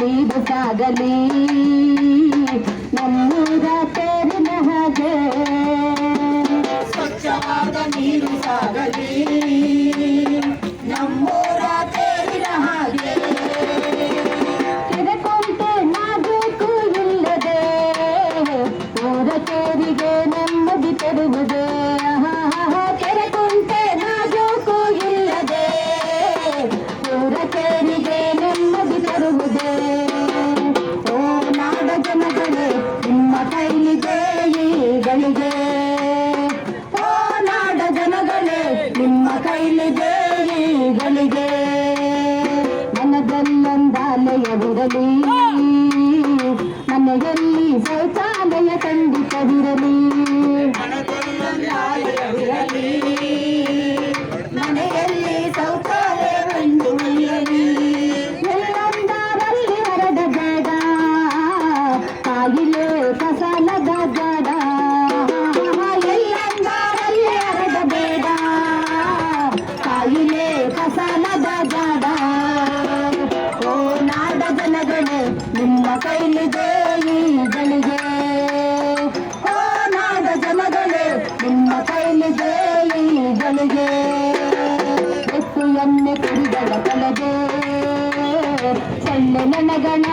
ನೀರು ಸಾಗಲಿ ನಮ್ಮೂರ ತೇರಿನ ಹಾಗೆ. ಸ್ವಚ್ಛವಾದ ನೀರು ಸಾಗಲಿ. ಕೈಲಿದೆ ಈಗಳಿಗೆ ಮನದಲ್ಲೊಂದಾಲಯವಿರಲಿ ಮನೆಯಲ್ಲಿ ಶೌಚಾಲಯ ಖಂಡಿತವಿರಲಿ. ಮನೆಯಲ್ಲಿ ಶೌಚಾಲಯ ಕಂಡು ಎಲ್ಲೊಂದರಲ್ಲಿ ಎಲ್ಲೊಂದರಲ್ಲಿ ಹರಡಬೇಡ ಕಾಯಿಲೆ ನಿಮ್ಮ ಕೈಲಿದೆ ಈಗಳಿಗೆ ಓ ನಾಡ ಜನಗಳೇ, ನಿಮ್ಮ ಕೈಲಿದೆ ಈಗಳಿಗೆ ಎತ್ತು ಎಮ್ಮೆ ಕುಡಿದಳ ತಲೆಗೆ. ಸೊಳ್ಳೆ ನನಗಳ